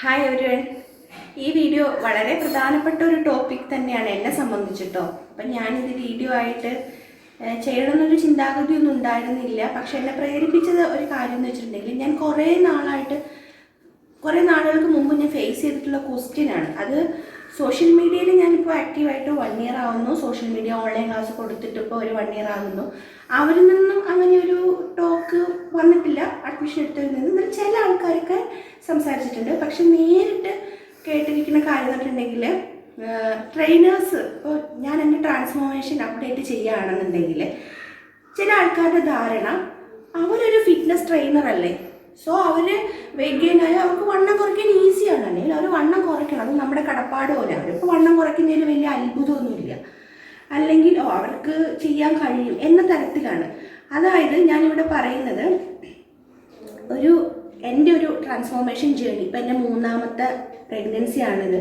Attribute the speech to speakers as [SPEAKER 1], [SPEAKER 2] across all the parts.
[SPEAKER 1] Hi everyone ഈ video വളരെ പ്രധാനപ്പെട്ട ഒരു ടോപ്പിക് തന്നെയാണ് എന്നെ സംബന്ധിച്ചിട്ടോ അപ്പം ഞാനിത് വീഡിയോ ആയിട്ട് ചെയ്യണമെന്നൊരു ചിന്താഗതിയൊന്നും ഉണ്ടായിരുന്നില്ല. പക്ഷെ എന്നെ പ്രേരിപ്പിച്ചത് ഒരു കാര്യം എന്ന് വെച്ചിട്ടുണ്ടെങ്കിൽ ഞാൻ കുറേ നാളായിട്ട് കുറേ നാളുകൾക്ക് മുമ്പ് ഞാൻ ഫേസ് ചെയ്തിട്ടുള്ള ക്വസ്റ്റ്യൻ ആണ്. അത് സോഷ്യൽ മീഡിയയിൽ ഞാനിപ്പോൾ ആക്റ്റീവായിട്ട് വൺ ഇയർ ആവുന്നു. സോഷ്യൽ മീഡിയ ഓൺലൈൻ ക്ലാസ് കൊടുത്തിട്ട് ഇപ്പോൾ ഒരു വൺ ഇയർ ആകുന്നു അവരിൽ നിന്നും അങ്ങനെ ഒരു ടോക്ക് വന്നിട്ടില്ല. അഡ്മിഷൻ എടുത്തതിൽ നിന്ന്. എന്നാൽ ചില ആൾക്കാരൊക്കെ സംസാരിച്ചിട്ടുണ്ട്. പക്ഷെ നേരിട്ട് കേട്ടിരിക്കുന്ന കാര്യം എന്ന് പറഞ്ഞിട്ടുണ്ടെങ്കിൽ ട്രെയിനേഴ്സ് ഇപ്പോൾ ഞാൻ എന്റെ ട്രാൻസ്ഫോർമേഷൻ അപ്ഡേറ്റ് ചെയ്യുകയാണെന്നുണ്ടെങ്കിൽ ചില ആൾക്കാരുടെ ധാരണ അവരൊരു ഫിറ്റ്നസ് ട്രെയിനർ അല്ലേ? സോ അവർ വെയിറ്റ് ഗെയിൻ ആയാൽ അവർക്ക് വണ്ണം കുറയ്ക്കാൻ ഈസിയാണ് അല്ലെങ്കിൽ അവർ വണ്ണം കുറയ്ക്കണം. അത് നമ്മുടെ കടപ്പാട് പോലെ. അവരിപ്പോൾ വണ്ണം കുറയ്ക്കുന്നതിൽ വലിയ അത്ഭുതമൊന്നുമില്ല. അല്ലെങ്കിൽ ഓ അവർക്ക് ചെയ്യാൻ കഴിയും എന്ന തരത്തിലാണ്. അതായത് ഞാനിവിടെ പറയുന്നത് ഒരു എന്റെ ഒരു ട്രാൻസ്ഫോർമേഷൻ ജേണി ഇപ്പം എന്റെ മൂന്നാമത്തെ പ്രഗ്നൻസി ആണിത്.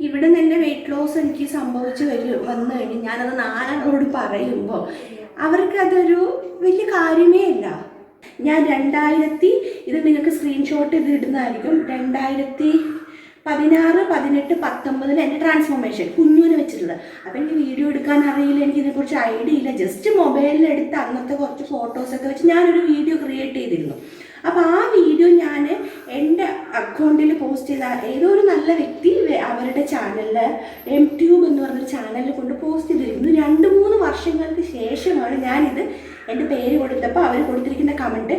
[SPEAKER 1] ഇവിടെ നിന്ന് എന്റെ വെയിറ്റ് ലോസ് എനിക്ക് സംഭവിച്ചു വരും വന്നു കഴിഞ്ഞ് ഞാനത് നാലാളോട് പറയുമ്പോൾ അവർക്ക് അതൊരു വലിയ കാര്യമേ അല്ല. ഞാൻ രണ്ടായിരത്തി ഇത് നിങ്ങൾക്ക് സ്ക്രീൻഷോട്ട് ഇത് ഇടുന്നതായിരിക്കും. രണ്ടായിരത്തി പതിനാറ് പതിനെട്ട് പത്തൊമ്പതിൽ എന്റെ ട്രാൻസ്ഫോർമേഷൻ കുഞ്ഞൂന് വെച്ചിട്ടുള്ളത്. അപ്പം എനിക്ക് വീഡിയോ എടുക്കാൻ അറിയില്ല എനിക്ക് ഇതിനെക്കുറിച്ച് ഐഡിയ ഇല്ല. ജസ്റ്റ് മൊബൈലിലെടുത്ത് അന്നത്തെ കുറച്ച് ഫോട്ടോസൊക്കെ വെച്ച് ഞാനൊരു വീഡിയോ ക്രിയേറ്റ് ചെയ്തിരുന്നു. അപ്പോൾ ആ വീഡിയോ ഞാൻ എന്റെ അക്കൗണ്ടിൽ പോസ്റ്റ് ചെയ്ത ഏതോ ഒരു നല്ല വ്യക്തി അവരുടെ ചാനലിൽ എം ട്യൂബ് എന്ന് പറഞ്ഞൊരു ചാനലിൽ കൊണ്ട് പോസ്റ്റ് ചെയ്തിരുന്നു. രണ്ട് മൂന്ന് വർഷങ്ങൾക്ക് ശേഷമാണ് ഞാനിത് എന്റെ പേര് കൊടുത്തപ്പോൾ അവർ കൊടുത്തിരിക്കുന്ന കമന്റ്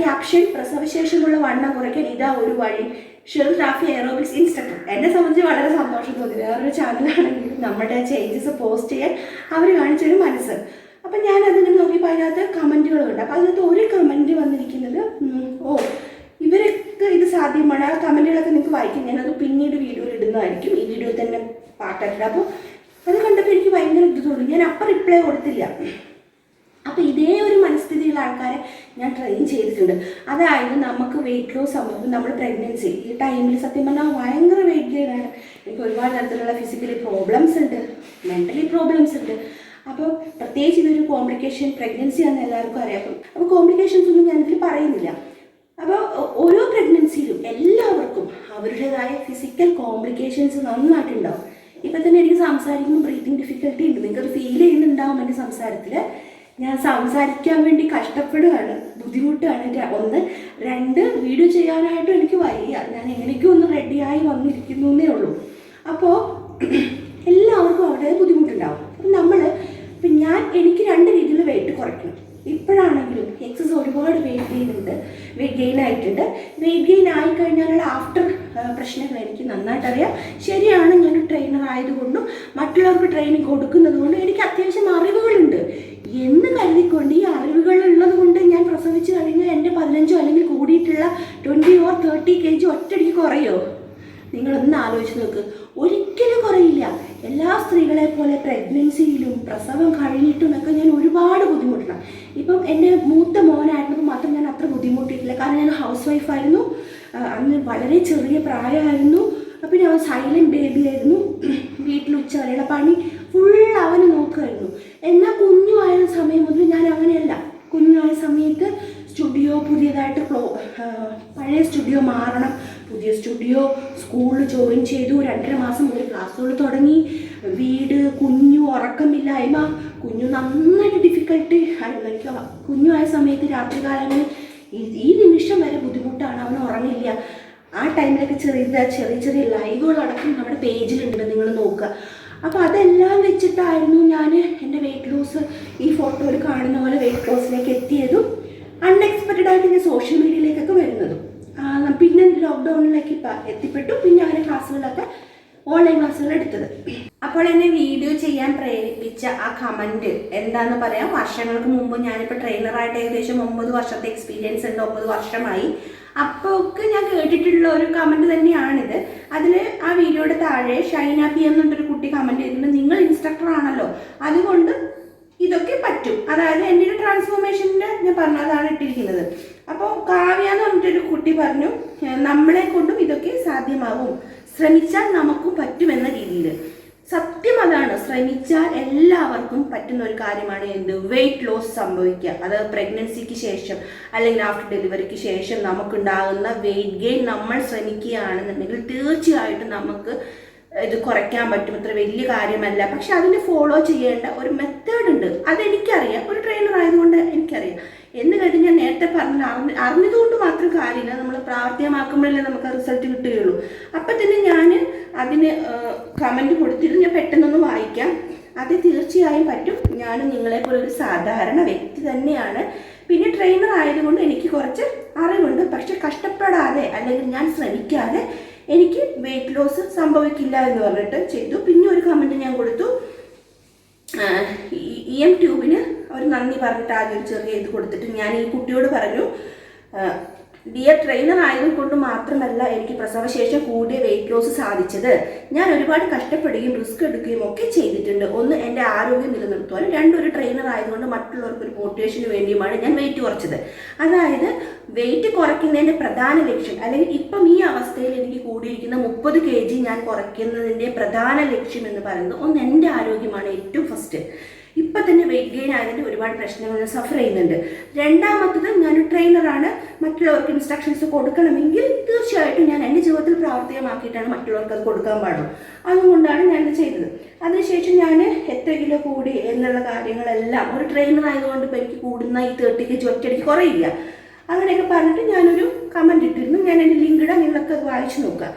[SPEAKER 1] ക്യാപ്ഷൻ പ്രസവശേഷമുള്ള വണ്ണം കുറയ്ക്കാൻ ഇതാ ഒരു വഴി. ഷെൽ റാഫി എയറോബിക്സ് ഇൻസ്ട്രക്ടർ എന്നെ സംബന്ധിച്ച് വളരെ സന്തോഷം തോന്നി. വേറൊരു ചാനലാണെങ്കിലും നമ്മുടെ ചേഞ്ചസ് പോസ്റ്റ് ചെയ്യാൻ അവർ കാണിച്ചൊരു മനസ്സ്. അപ്പം ഞാൻ അതിനെ നോക്കിയപ്പോൾ അതിനകത്ത് കമന്റുകളുണ്ട് അപ്പോൾ അതിനകത്ത് ഒരു കമന്റ് വന്നിരിക്കുന്നത് ഓ ഇവരൊക്കെ ഇത് സാധ്യമാണ്. ആ കമന്റുകളൊക്കെ നിങ്ങൾക്ക് വായിക്കും. ഞാനത് പിന്നീട് വീഡിയോയിൽ ഇടുന്നതായിരിക്കും. ഈ വീഡിയോ തന്നെ പാട്ടാക്കില്ല അപ്പോൾ അത് കണ്ടപ്പോൾ എനിക്ക് ഭയങ്കര ഇത് തോന്നി. ഞാൻ അപ്പം റിപ്ലൈ കൊടുത്തില്ല. അപ്പോൾ ഇതേ ഒരു മനസ്ഥിതിയുള്ള ആൾക്കാരെ ഞാൻ ട്രെയിൻ ചെയ്തിട്ടുണ്ട്. അതായത് നമുക്ക് വെയിറ്റ് ലോസ് സംഭവം നമ്മൾ പ്രഗ്നൻസി ഈ ടൈമിൽ സത്യം പറഞ്ഞാൽ ഭയങ്കര വെയിറ്റ് ഗെയിനാണ് എനിക്ക് ഒരുപാട് തരത്തിലുള്ള ഫിസിക്കലി പ്രോബ്ലംസ് ഉണ്ട്. മെന്റലി പ്രോബ്ലംസ് ഉണ്ട്. അപ്പോൾ പ്രത്യേകിച്ച് ഇതൊരു കോംപ്ലിക്കേഷൻ പ്രഗ്നൻസി ആണെന്ന് എല്ലാവർക്കും അറിയാം. അപ്പം അപ്പോൾ കോംപ്ലിക്കേഷൻസ് ഒന്നും ഞാനിതിൽ പറയുന്നില്ല. അപ്പോൾ ഓരോ പ്രഗ്നൻസിയിലും എല്ലാവർക്കും അവരുടേതായ ഫിസിക്കൽ കോംപ്ലിക്കേഷൻസ് നന്നായിട്ടുണ്ടാവും. ഇപ്പം തന്നെ എനിക്ക് സംസാരിക്കുമ്പോൾ ബ്രീത്തിങ് ഡിഫിക്കൽട്ടി ഉണ്ട്. നിങ്ങൾക്കത് ഫീൽ ചെയ്യുന്നുണ്ടാവും എന്റെ സംസാരത്തിൽ ഞാൻ സംസാരിക്കാൻ വേണ്ടി കഷ്ടപ്പെടുകയാണ് ബുദ്ധിമുട്ടാണ് ഒന്ന്. രണ്ട് വീഡിയോ ചെയ്യാനായിട്ടും എനിക്ക് വയ്യ. ഞാൻ എങ്ങനെയൊക്കെ ഒന്ന് റെഡിയായി വന്നിരിക്കുന്നു എന്നേ ഉള്ളൂ. അപ്പോൾ എല്ലാവർക്കും അവിടെ ബുദ്ധിമുട്ടുണ്ടാവും. അപ്പം നമ്മൾ ഇപ്പം ഞാൻ എനിക്ക് രണ്ട് രീതിയിൽ വെയിറ്റ് കുറയ്ക്കണം. ഇപ്പോഴാണെങ്കിലും എക്സസ് ഒരുപാട് വെയിറ്റ് ചെയ്യുന്നുണ്ട് വെയിറ്റ് ഗെയിൻ ആയിട്ടുണ്ട്. വെയിറ്റ് ഗെയിൻ ആയി കഴിഞ്ഞാലുള്ള ആഫ്റ്റർ പ്രശ്നങ്ങൾ എനിക്ക് നന്നായിട്ട് അറിയാം ശരിയാണ് ഞാൻ ട്രെയിനർ ആയതുകൊണ്ടും മറ്റുള്ളവർക്ക് ട്രെയിനിങ് കൊടുക്കുന്നത് കൊണ്ടും എനിക്ക് അത്യാവശ്യം അറിവുകളുണ്ട്. എന്ന് കരുതിക്കൊണ്ട് ഈ അറിവുകൾ ഉള്ളത് കൊണ്ട് ഞാൻ പ്രസവിച്ച് കഴിഞ്ഞാൽ എന്റെ പതിനഞ്ചോ അല്ലെങ്കിൽ കൂടിയിട്ടുള്ള twenty or thirty K G ഒറ്റയടിക്ക് കുറയോ? നിങ്ങളൊന്ന് ആലോചിച്ച് നോക്ക്. ഒരിക്കലും കുറയില്ല. എല്ലാ സ്ത്രീകളെ പോലെ പ്രഗ്നൻസിയിലും പ്രസവം കഴിഞ്ഞിട്ടുമൊക്കെ ഞാൻ ഒരുപാട് ബുദ്ധിമുട്ടണം ഇപ്പം എന്റെ മൂത്ത മോനായിരുന്നപ്പോൾ മാത്രം ഞാൻ അത്ര ബുദ്ധിമുട്ടിയിട്ടില്ല. കാരണം ഞാൻ ഹൗസ് വൈഫായിരുന്നു അന്ന് വളരെ ചെറിയ പ്രായമായിരുന്നു. പിന്നെ അവൻ സൈലന്റ് ബേബി ആയിരുന്നു. വീട്ടിൽ ഉച്ചവരെയുള്ള പണി ഫുൾ അവന് നോക്കുമായിരുന്നു. എന്നാൽ കുഞ്ഞുമായ സമയം മുതൽ ഞാൻ അങ്ങനെയല്ല. കുഞ്ഞുമായ സമയത്ത് സ്റ്റുഡിയോ പുതിയതായിട്ട് പഴയ സ്റ്റുഡിയോ മാറണം. പുതിയ സ്റ്റുഡിയോ സ്കൂളിൽ ജോയിൻ ചെയ്തു രണ്ടര മാസം മുതൽ ക്ലാസ്സുകൾ തുടങ്ങി. വീട് കുഞ്ഞു ഉറക്കമില്ലായ്മ. കുഞ്ഞു നന്നായിട്ട് ഡിഫിക്കൽട്ടി എനിക്ക് ആയ സമയത്ത് രാത്രി കാലങ്ങളിൽ ഈ നിമിഷം വരെ ബുദ്ധിമുട്ടാണ്. അവൻ ഉറങ്ങില്ല. ആ ടൈമിലൊക്കെ ചെറിയ ചെറിയ ചെറിയ ലൈവുകളടക്കം നമ്മുടെ പേജിലുണ്ട് നിങ്ങൾ നോക്കുക. അപ്പോൾ അതെല്ലാം വെച്ചിട്ടായിരുന്നു ഞാൻ എന്റെ വെയിറ്റ് ലോസ് ഈ ഫോട്ടോയിൽ കാണുന്ന പോലെ വെയിറ്റ് ലോസിലേക്ക് എത്തിയതും അൺഎക്സ്പെക്റ്റഡ് ആയിട്ട് ഞാൻ സോഷ്യൽ മീഡിയയിലേക്കൊക്കെ വരുന്നതും ആ, പിന്നെ ലോക്ക്ഡൗണിലേക്ക് ഇപ്പം എത്തിപ്പെട്ടു. പിന്നെ അങ്ങനെ ക്ലാസ്സുകളൊക്കെ ഓൺലൈൻ ക്ലാസ്സുകൾ എടുത്തത്. അപ്പോൾ എന്നെ വീഡിയോ ചെയ്യാൻ പ്രേരിപ്പിച്ച ആ കമന്റ് എന്താന്ന് പറയാം. വർഷങ്ങൾക്ക് മുമ്പ് ഞാനിപ്പോൾ ട്രെയിനറായിട്ട് ഏകദേശം ഒമ്പത് വർഷത്തെ എക്സ്പീരിയൻസ് ഉണ്ട് ഒമ്പത് വർഷമായി. അപ്പോൾ ഒക്കെ ഞാൻ കേട്ടിട്ടുള്ള ഒരു കമന്റ് തന്നെയാണിത്. അതിൽ ആ വീഡിയോയുടെ താഴെ ഷൈന പി എം എന്നിട്ടൊരു കുട്ടി കമന്റ് ചെയ്തിട്ടുണ്ട്. നിങ്ങൾ ഇൻസ്ട്രക്ടർ ആണല്ലോ. അതുകൊണ്ട് ഇതൊക്കെ പറ്റും. അതായത് എന്റെ ഒരു ട്രാൻസ്ഫോർമേഷന്റെ ഞാൻ പറഞ്ഞതാണ് ഇട്ടിരിക്കുന്നത്. അപ്പോൾ കാവ്യ എന്ന് പറഞ്ഞിട്ടൊരു കുട്ടി പറഞ്ഞു "ഏഹ് നമ്മളെ കൊണ്ടും ഇതൊക്കെ സാധ്യമാവും ശ്രമിച്ചാൽ നമുക്കും പറ്റുമെന്ന രീതിയിൽ സത്യം അതാണ് ശ്രമിച്ചാൽ എല്ലാവർക്കും പറ്റുന്ന ഒരു കാര്യമാണ് എന്ത്? വെയിറ്റ് ലോസ് സംഭവിക്കുക. അത് പ്രഗ്നൻസിക്ക് ശേഷം അല്ലെങ്കിൽ ആഫ്റ്റർ ഡെലിവറിക്ക് ശേഷം നമുക്കുണ്ടാകുന്ന വെയിറ്റ് ഗെയിൻ നമ്മൾ ശ്രമിക്കുകയാണെന്നുണ്ടെങ്കിൽ തീർച്ചയായിട്ടും നമുക്ക് ഇത് കുറയ്ക്കാൻ പറ്റും. ഇത്ര വലിയ കാര്യമല്ല. പക്ഷെ അതിന് ഫോളോ ചെയ്യേണ്ട ഒരു മെത്തേഡ് ഉണ്ട്. അതെനിക്കറിയാം. ഒരു ട്രെയിനർ ആയതുകൊണ്ട് എനിക്കറിയാം. എന്ന് കരുതി ഞാൻ നേരത്തെ പറഞ്ഞ അറിഞ്ഞ അറിഞ്ഞതുകൊണ്ട് മാത്രം കാര്യമില്ല. നമ്മൾ പ്രാവർത്തികമാക്കുമ്പോഴല്ലേ നമുക്ക് റിസൾട്ട് കിട്ടുകയുള്ളൂ. അപ്പം തന്നെ ഞാൻ അതിന് കമന്റ് കൊടുത്തിട്ട് ഞാൻ പെട്ടെന്നൊന്ന് വായിക്കാം. അത് തീർച്ചയായും പറ്റും. ഞാൻ നിങ്ങളെപ്പോലെ ഒരു സാധാരണ വ്യക്തി തന്നെയാണ്. പിന്നെ ട്രെയിനർ ആയതുകൊണ്ട് എനിക്ക് കുറച്ച് അറിവുണ്ട്. പക്ഷെ കഷ്ടപ്പെടാതെ അല്ലെങ്കിൽ ഞാൻ ശ്രമിക്കാതെ എനിക്ക് വെയിറ്റ് ലോസ് സംഭവിക്കില്ല എന്ന് പറഞ്ഞിട്ട് ചെയ്തു. പിന്നെ ഒരു കമന്റ് ഞാൻ കൊടുത്തു ഇ എം ട്യൂബിന് ഒരു നന്ദി പറഞ്ഞിട്ട് ആദ്യം ഒരു ചെറിയ ഇത് കൊടുത്തിട്ട് ഞാൻ ഈ കുട്ടിയോട് പറഞ്ഞു ഡിയർ ട്രെയിനർ ആയതുകൊണ്ട് മാത്രമല്ല എനിക്ക് പ്രസവശേഷം കൂടിയ വെയിറ്റ് ലോസ് സാധിച്ചത്. ഞാൻ ഒരുപാട് കഷ്ടപ്പെടുകയും റിസ്ക് എടുക്കുകയും ഒക്കെ ചെയ്തിട്ടുണ്ട്. ഒന്ന് എന്റെ ആരോഗ്യം നിലനിർത്തുവാനും രണ്ടൊരു ട്രെയിനർ ആയതുകൊണ്ട് മറ്റുള്ളവർക്ക് ഒരു മോട്ടിവേഷന് വേണ്ടിയുമാണ് ഞാൻ വെയിറ്റ് കുറച്ചത്. അതായത് വെയിറ്റ് കുറയ്ക്കുന്നതിന്റെ പ്രധാന ലക്ഷ്യം അല്ലെങ്കിൽ ഇപ്പം ഈ അവസ്ഥയിൽ എനിക്ക് കൂടിയിരിക്കുന്ന മുപ്പത് കെ ജി ഞാൻ കുറയ്ക്കുന്നതിന്റെ പ്രധാന ലക്ഷ്യം എന്ന് പറയുന്നത് ഒന്ന് എന്റെ ആരോഗ്യമാണ് ഏറ്റവും ഫസ്റ്റ് ഇപ്പം തന്നെ വെയിറ്റ് ഗെയിൻ ആയതിന്റെ ഒരുപാട് പ്രശ്നങ്ങൾ സഫർ ചെയ്യുന്നുണ്ട്. രണ്ടാമത്തത് ഞാനൊരു ട്രെയിനറാണ് മറ്റുള്ളവർക്ക് ഇൻസ്ട്രക്ഷൻസ് കൊടുക്കണമെങ്കിൽ തീർച്ചയായിട്ടും ഞാൻ എന്റെ ജീവിതത്തിൽ പ്രാവർത്തികമാക്കിയിട്ടാണ് മറ്റുള്ളവർക്ക് അത് കൊടുക്കാൻ പാടുള്ളൂ. അതുകൊണ്ടാണ് ഞാനിത് ചെയ്തത്. അതിനുശേഷം ഞാൻ എത്ര കിലോ കൂടി എന്നുള്ള കാര്യങ്ങളെല്ലാം ഒരു ട്രെയിനർ ആയതുകൊണ്ട് ഇപ്പോൾ എനിക്ക് കൂടുന്ന ഈ തേർട്ടി കെ ജി കുറയില്ല. അങ്ങനെയൊക്കെ പറഞ്ഞിട്ട് ഞാനൊരു കമന്റ് ഇട്ടിരുന്നു. ഞാൻ എന്റെ ലിങ്ക് ഇടാം. നിങ്ങളൊക്കെ അത് വായിച്ചു നോക്കുക.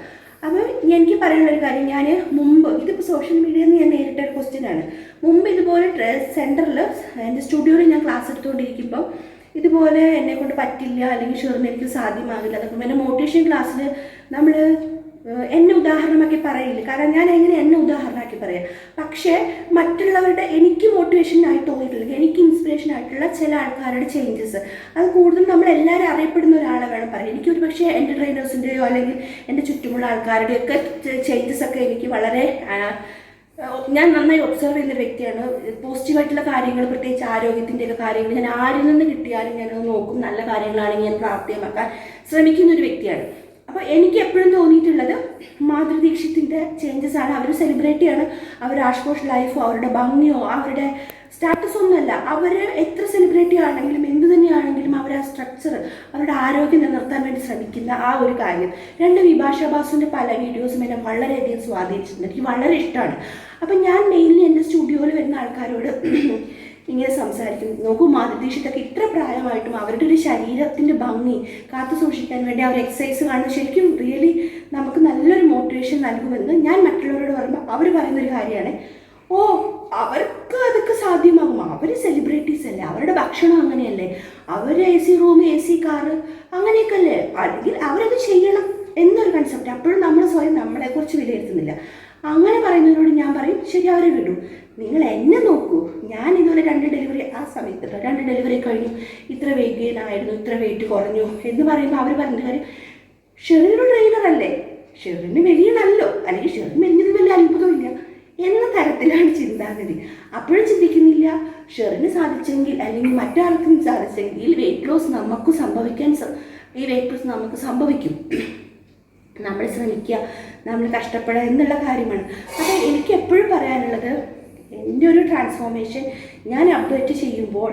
[SPEAKER 1] അപ്പോൾ എനിക്ക് പറയാനുള്ള ഒരു കാര്യം. ഞാൻ മുമ്പ് ഇതിപ്പോൾ സോഷ്യൽ മീഡിയയിൽ നിന്ന് ഞാൻ നേരിട്ട ഒരു ക്വസ്റ്റ്യൻ ആണ്. മുമ്പ് ഇതുപോലെ സെന്ററിൽ എന്റെ സ്റ്റുഡിയോയിൽ ഞാൻ ക്ലാസ് എടുത്തുകൊണ്ടിരിക്കുമ്പോൾ ഇതുപോലെ എന്നെ കൊണ്ട് പറ്റില്ല അല്ലെങ്കിൽ ഷുറിന് എനിക്ക് സാധ്യമാകില്ല അതൊക്കെ പിന്നെ മോട്ടിവേഷൻ ക്ലാസ്സിൽ നമ്മൾ എന്നെ ഉദാഹരണമാക്കി പറയില്ല. കാരണം ഞാൻ എങ്ങനെ എന്നെ ഉദാഹരണമാക്കി പറയാം? പക്ഷേ മറ്റുള്ളവരുടെ എനിക്ക് മോട്ടിവേഷൻ ആയി തോന്നിയിട്ടില്ല. എനിക്ക് ഇൻസ്പിറേഷൻ ആയിട്ടുള്ള ചില ആൾക്കാരുടെ ചേഞ്ചസ് അത് കൂടുതലും നമ്മൾ എല്ലാവരും അറിയപ്പെടുന്ന ഒരാളെ വേണം പറയാം എനിക്ക് ഒരു പക്ഷേ എന്റെ ട്രെയിനേഴ്സിന്റെയോ അല്ലെങ്കിൽ എന്റെ ചുറ്റുമുള്ള ആൾക്കാരുടെയൊക്കെ ചേഞ്ചസ് ഒക്കെ എനിക്ക് വളരെ ഞാൻ നന്നായി ഒബ്സർവ് ചെയ്യുന്ന വ്യക്തിയാണ്. പോസിറ്റീവായിട്ടുള്ള കാര്യങ്ങൾ പ്രത്യേകിച്ച് ആരോഗ്യത്തിന്റെയൊക്കെ കാര്യങ്ങൾ. ഞാൻ ആരിൽ നിന്ന് കിട്ടിയാലും ഞാനത് നോക്കും. നല്ല കാര്യങ്ങളാണെങ്കിൽ ഞാൻ പ്രാപ്തിയമാക്കാൻ ശ്രമിക്കുന്ന ഒരു വ്യക്തിയാണ്. അപ്പോൾ എനിക്ക് എപ്പോഴും തോന്നിയിട്ടുള്ളത് മാധുരി ചേഞ്ചസ് ആണ്. അവർ സെലിബ്രിറ്റിയാണ് അവർ ആഷ്പോഷ് ലൈഫോ അവരുടെ ഭംഗിയോ അവരുടെ സ്റ്റാറ്റസ് ഒന്നുമല്ല. അവർ എത്ര സെലിബ്രിറ്റി ആണെങ്കിലും എന്തു തന്നെയാണെങ്കിലും അവർ ആ സ്ട്രക്ചർ അവരുടെ ആരോഗ്യം നിലനിർത്താൻ വേണ്ടി ശ്രമിക്കുന്ന ആ ഒരു കാര്യം. രണ്ട് വിഭാഷ ബാസുവിന്റെ പല വീഡിയോസും എന്നെ വളരെയധികം സ്വാധീനിച്ചിട്ടുണ്ട്. എനിക്ക് വളരെ ഇഷ്ടമാണ്. അപ്പം ഞാൻ മെയിൻലി എന്റെ സ്റ്റുഡിയോയിൽ വരുന്ന ആൾക്കാരോട് ഇങ്ങനെ സംസാരിക്കും നോക്കൂ മാതൃദീക്ഷിതൊക്കെ ഇത്ര പ്രായമായിട്ടും അവരുടെ ഒരു ശരീരത്തിന്റെ ഭംഗി കാത്തു സൂക്ഷിക്കാൻ വേണ്ടി അവർ എക്സസൈസ് കാണുന്നത് ശരിക്കും റിയലി നമുക്ക് നല്ലൊരു മോട്ടിവേഷൻ നൽകുമെന്ന് ഞാൻ മറ്റുള്ളവരോട് പറയുമ്പോൾ അവർ പറയുന്നൊരു കാര്യമാണ്. ഓ അവർക്ക് അതൊക്കെ സാധ്യമാകും. അവർ സെലിബ്രിറ്റീസ് അല്ലേ? അവരുടെ ഭക്ഷണം അങ്ങനെയല്ലേ? അവർ A C room A C car അങ്ങനെയൊക്കെ അല്ലേ? അല്ലെങ്കിൽ അവരത് ചെയ്യണം എന്നൊരു കൺസെപ്റ്റ് അപ്പോഴും നമ്മൾ സ്വയം നമ്മളെക്കുറിച്ച് വിലയിരുത്തുന്നില്ല. അങ്ങനെ പറയുന്നവരോട് ഞാൻ പറയും ശരി അവരെ വിടും. നിങ്ങൾ എന്നെ നോക്കൂ. ഞാൻ ഇതുപോലെ രണ്ട് ഡെലിവറി ആ സമയത്ത് രണ്ട് ഡെലിവറി കഴിഞ്ഞു. ഇത്ര വെയിറ്റ് ഇത്ര വെയിറ്റ് കുറഞ്ഞു എന്ന് പറയുമ്പോൾ അവർ പറഞ്ഞ കാര്യം ഷെറിന് ട്രെയിനർ അല്ലേ? ഷെറിന് മെലിയണല്ലോ അല്ലെങ്കിൽ ഷെറിന് മെലിഞ്ഞത് വലിയ അത്ഭുതമില്ല എന്ന തരത്തിലാണ് ചിന്താഗതി. അപ്പോഴും ചിന്തിക്കുന്നില്ല. ഷെറിന് സാധിച്ചെങ്കിൽ അല്ലെങ്കിൽ മറ്റാർക്കും സാധിച്ചെങ്കിൽ വെയിറ്റ് ലോസ് നമുക്ക് സംഭവിക്കാൻ ഈ വെയിറ്റ് ലോസ് നമുക്ക് സംഭവിക്കും. നമ്മൾ ശ്രമിക്കുക നമ്മൾ കഷ്ടപ്പെടുക എന്നുള്ള കാര്യമാണ് അപ്പോൾ എനിക്ക് എപ്പോഴും പറയാനുള്ളത് എന്റെ ഒരു ട്രാൻസ്ഫോർമേഷൻ ഞാൻ അപ്ഡേറ്റ് ചെയ്യുമ്പോൾ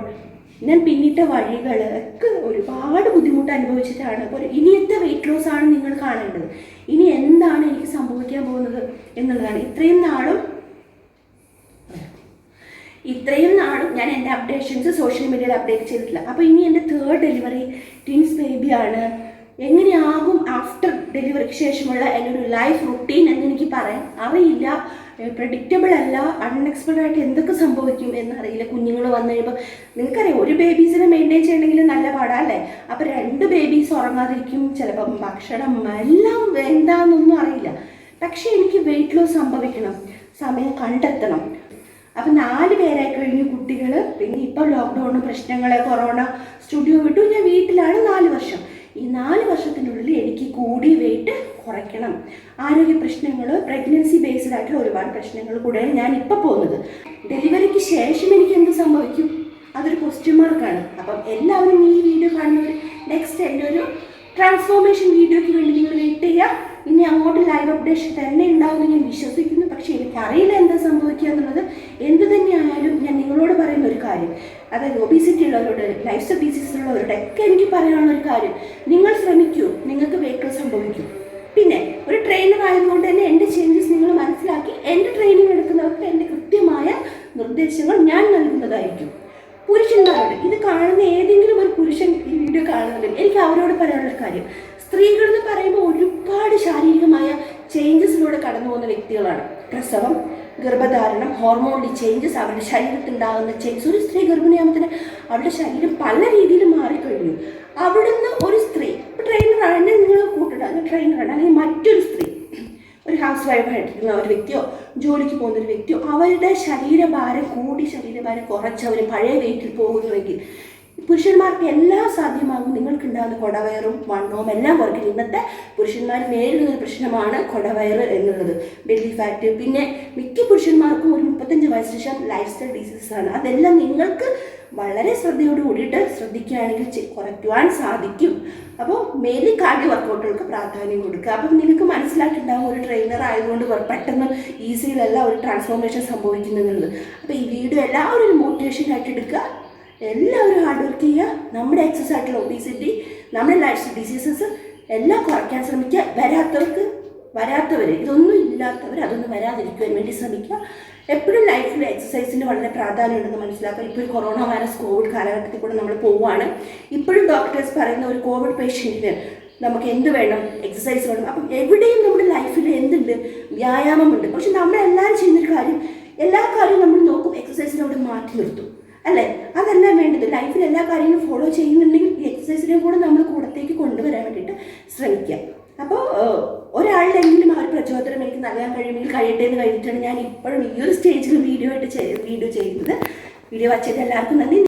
[SPEAKER 1] ഞാൻ പിന്നിട്ട വഴികൾ ഒക്കെ ഒരുപാട് ബുദ്ധിമുട്ട് അനുഭവിച്ചിട്ടാണ്. അപ്പോൾ ഇനിയത്തെ വെയിറ്റ് ലോസ് ആണ് നിങ്ങൾ കാണേണ്ടത്. ഇനി എന്താണ് എനിക്ക് സംഭവിക്കാൻ പോകുന്നത് എന്നുള്ളതാണ്. ഇത്രയും നാളും ഇത്രയും നാളും ഞാൻ എന്റെ അപ്ഡേഷൻസ് സോഷ്യൽ മീഡിയയിൽ അപ്ഡേറ്റ് ചെയ്തിട്ടില്ല. അപ്പോൾ ഇനി എന്റെ തേർഡ് ഡെലിവറി ട്വിൻസ് ബേബിയാണ് എങ്ങനെയാകും ആഫ്റ്റർ ഡെലിവറിക്ക് ശേഷമുള്ള എന്റെ ഒരു ലൈഫ് റുട്ടീൻ എന്ന് എനിക്ക് പറയാൻ അറിയില്ല. പ്രഡിക്റ്റബിൾ അല്ല അൺഎക്സ്പെക്റ്റഡ് ആയിട്ട് എന്തൊക്കെ സംഭവിക്കും എന്നറിയില്ല. കുഞ്ഞുങ്ങൾ വന്നു കഴിയുമ്പോൾ നിങ്ങൾക്കറിയാം ഒരു ബേബീസിനെ മെയിന്റെയിൻ ചെയ്യണമെങ്കിൽ നല്ല പാടാ അല്ലേ? അപ്പോൾ രണ്ട് ബേബീസ് ഉറങ്ങാതിരിക്കും ചിലപ്പം ഭക്ഷണം എല്ലാം എന്താണെന്നൊന്നും അറിയില്ല. പക്ഷേ എനിക്ക് വെയിറ്റ് ലോസ് സംഭവിക്കണം സമയം കണ്ടെത്തണം. അപ്പം നാല് പേരായി കഴിഞ്ഞു കുട്ടികൾ പിന്നെ ഇപ്പം ലോക്ക്ഡൗൺ പ്രശ്നങ്ങൾ കൊറോണ സ്റ്റുഡിയോ വിട്ടു. ഞാൻ വീട്ടിലാണ് നാല് വർഷം. ഈ നാല് വർഷത്തിനുള്ളിൽ എനിക്ക് കൂടി വെയിറ്റ് കുറയ്ക്കണം. ആരോഗ്യ പ്രശ്നങ്ങൾ പ്രഗ്നൻസി ബേസ്ഡ് ആയിട്ടുള്ള ഒരുപാട് പ്രശ്നങ്ങൾ കൂടെയാണ് ഞാൻ ഇപ്പോൾ പോകുന്നത് ഡെലിവറിക്ക് ശേഷം എനിക്ക് എന്ത് സംഭവിക്കും? അതൊരു ക്വസ്റ്റ്യൻ മാർക്കാണ് അപ്പം എല്ലാവരും ഈ വീഡിയോ കാണുന്നവർ നെക്സ്റ്റ് എന്റെ ഒരു ട്രാൻസ്ഫോർമേഷൻ വീഡിയോയ്ക്ക് വേണ്ടി നിങ്ങൾ വെയിറ്റ് ചെയ്യുക. ഇനി അങ്ങോട്ട് ലൈവ് അപ്ഡേഷൻ തന്നെ ഉണ്ടാവുമെന്ന് ഞാൻ വിശ്വസിക്കുന്നു. പക്ഷേ എനിക്കറിയില്ല എന്താ സംഭവിക്കുക എന്നുള്ളത്. എന്ത് തന്നെയായാലും ഞാൻ നിങ്ങളോട് പറയുന്ന ഒരു കാര്യം. അതായത് ഒബീസിറ്റി ഉള്ളവരോട് ലൈഫ് ഡിസീസ് ഉള്ളവരോട് എനിക്ക് പറയാനുള്ള ഒരു കാര്യം. നിങ്ങൾ ശ്രമിക്കൂ. നിങ്ങൾക്ക് വേഗം സംഭവിക്കും. പിന്നെ ഒരു ട്രെയിനർ ആയതുകൊണ്ട് തന്നെ എന്റെ ചേഞ്ചസ് നിങ്ങൾ മനസ്സിലാക്കി എന്റെ ട്രെയിനിങ് എടുക്കുന്നവർക്ക് എന്റെ കൃത്യമായ നിർദ്ദേശങ്ങൾ ഞാൻ നൽകുന്നതായിരിക്കും. പുരുഷന്മാരോട് ഇത് കാണുന്ന ഏതെങ്കിലും ഒരു പുരുഷൻ ഈ വീഡിയോ കാണുന്നുണ്ടെങ്കിൽ എനിക്ക് അവരോട് പറയാനുള്ള കാര്യം സ്ത്രീകൾ എന്ന് പറയുമ്പോൾ ഒരുപാട് ശാരീരികമായ ചേഞ്ചസിലൂടെ കടന്നു പോകുന്ന വ്യക്തികളാണ്. പ്രസവം ഗർഭധാരണം ഹോർമോണിൽ ചേഞ്ചസ് അവരുടെ ശരീരത്തിൽ ഉണ്ടാകുന്ന ചേഞ്ചസ് ഒരു സ്ത്രീ ഗർഭിണിയാകുമ്പോൾ തന്നെ അവരുടെ ശരീരം പല രീതിയിൽ മാറിക്കഴിഞ്ഞു. അവിടുന്ന് ഒരു സ്ത്രീ ട്രെയിനറാണ് നിങ്ങൾ കൂട്ടിടാൻ ട്രെയിനറാണ് അല്ലെങ്കിൽ മറ്റൊരു സ്ത്രീ ഒരു ഹൗസ് വൈഫായിട്ടിരുന്ന ഒരു വ്യക്തിയോ ജോലിക്ക് പോകുന്ന ഒരു വ്യക്തിയോ അവരുടെ ശരീരഭാരം കൂടി ശരീരഭാരം കുറച്ച് അവർ പഴയ വെയിറ്റിൽ പോകുന്നുവെങ്കിൽ പുരുഷന്മാർക്ക് എല്ലാം സാധ്യമാകും. നിങ്ങൾക്കുണ്ടാകുന്ന കൊടവയറും വണ്ണവും എല്ലാം കുറയ്ക്കും ഇന്നത്തെ പുരുഷന്മാർ നേരിടുന്ന ഒരു പ്രശ്നമാണ് കൊടവയറ് എന്നുള്ളത്. ബെല്ലി ഫാറ്റ് പിന്നെ മിക്ക പുരുഷന്മാർക്കും ഒരു മുപ്പത്തഞ്ച് വയസ്സിന് ശേഷം ലൈഫ് സ്റ്റൈൽ ഡിസീസസ് ആണ്. അതെല്ലാം നിങ്ങൾക്ക് വളരെ ശ്രദ്ധയോട് കൂടിയിട്ട് ശ്രദ്ധിക്കുകയാണെങ്കിൽ കുറയ്ക്കുവാൻ സാധിക്കും. അപ്പോൾ മെയിൻലി കാർഡിയോ വർക്കൗട്ടുകൾക്ക് പ്രാധാന്യം കൊടുക്കുക. അപ്പം നിങ്ങൾക്ക് മനസ്സിലാക്കിയിട്ടുണ്ടാവും ഒരു ട്രെയിനർ ആയതുകൊണ്ട് പെട്ടെന്ന് ഈസിയിലല്ല ഒരു ട്രാൻസ്ഫോർമേഷൻ സംഭവിക്കുന്നുള്ളത് അപ്പോൾ ഈ വീഡിയോ എല്ലാവരും ഒരു മോട്ടിവേഷൻ ആയിട്ട് എടുക്കുക. എല്ലാവരും ഹാർഡ് വർക്ക് ചെയ്യുക. നമ്മുടെ എക്സസ് ആയിട്ടുള്ള ഒബീസിറ്റി നമ്മുടെ ലൈഫ് ഡിസീസസ് എല്ലാം കുറയ്ക്കാൻ ശ്രമിക്കുക. വരാത്തവർക്ക് വരാത്തവർ ഇതൊന്നും ഇല്ലാത്തവർ അതൊന്നും വരാതിരിക്കുവാൻ വേണ്ടി ശ്രമിക്കുക. എപ്പോഴും ലൈഫിൽ എക്സസൈസിന് വളരെ പ്രാധാന്യമുണ്ടെന്ന് മനസ്സിലാക്കുക ഇപ്പോൾ കൊറോണ വൈറസ് കോവിഡ് കാലഘട്ടത്തിൽ കൂടെ നമ്മൾ പോവുകയാണ്. ഇപ്പോഴും ഡോക്ടേഴ്സ് പറയുന്ന ഒരു കോവിഡ് പേഷ്യന്റിന് നമുക്ക് എന്ത് വേണം? എക്സസൈസ് വേണം. അപ്പം എവിടെയും നമ്മുടെ ലൈഫിൽ എന്തുണ്ട്? വ്യായാമമുണ്ട്. പക്ഷെ നമ്മളെല്ലാവരും ചെയ്യുന്നൊരു കാര്യം എല്ലാ കാര്യവും നമ്മൾ നോക്കും എക്സസൈസിനോട് മാറ്റി നിർത്തും. അല്ലേ? അതല്ല വേണ്ടത്. ലൈഫിൽ എല്ലാ കാര്യങ്ങളും ഫോളോ ചെയ്യുന്നുണ്ടെങ്കിൽ എക്സസൈസിനെ കൂടെ നമ്മൾ കൂടത്തേക്ക് കൊണ്ടുവരാൻ വേണ്ടിയിട്ട് ശ്രമിക്കുക. അപ്പോൾ ഒരാളുടെങ്കിലും ആ ഒരു പ്രചോദനം എനിക്ക് നൽകാൻ കഴിയുമെങ്കിൽ കഴിയട്ടെ എന്ന് കഴിഞ്ഞിട്ടാണ് ഞാൻ ഇപ്പോഴും ഈ ഒരു സ്റ്റേജിൽ വീഡിയോ ആയിട്ട് വീഡിയോ ചെയ്യുന്നത്. വീഡിയോ വച്ചത് എല്ലാവർക്കും നന്ദി.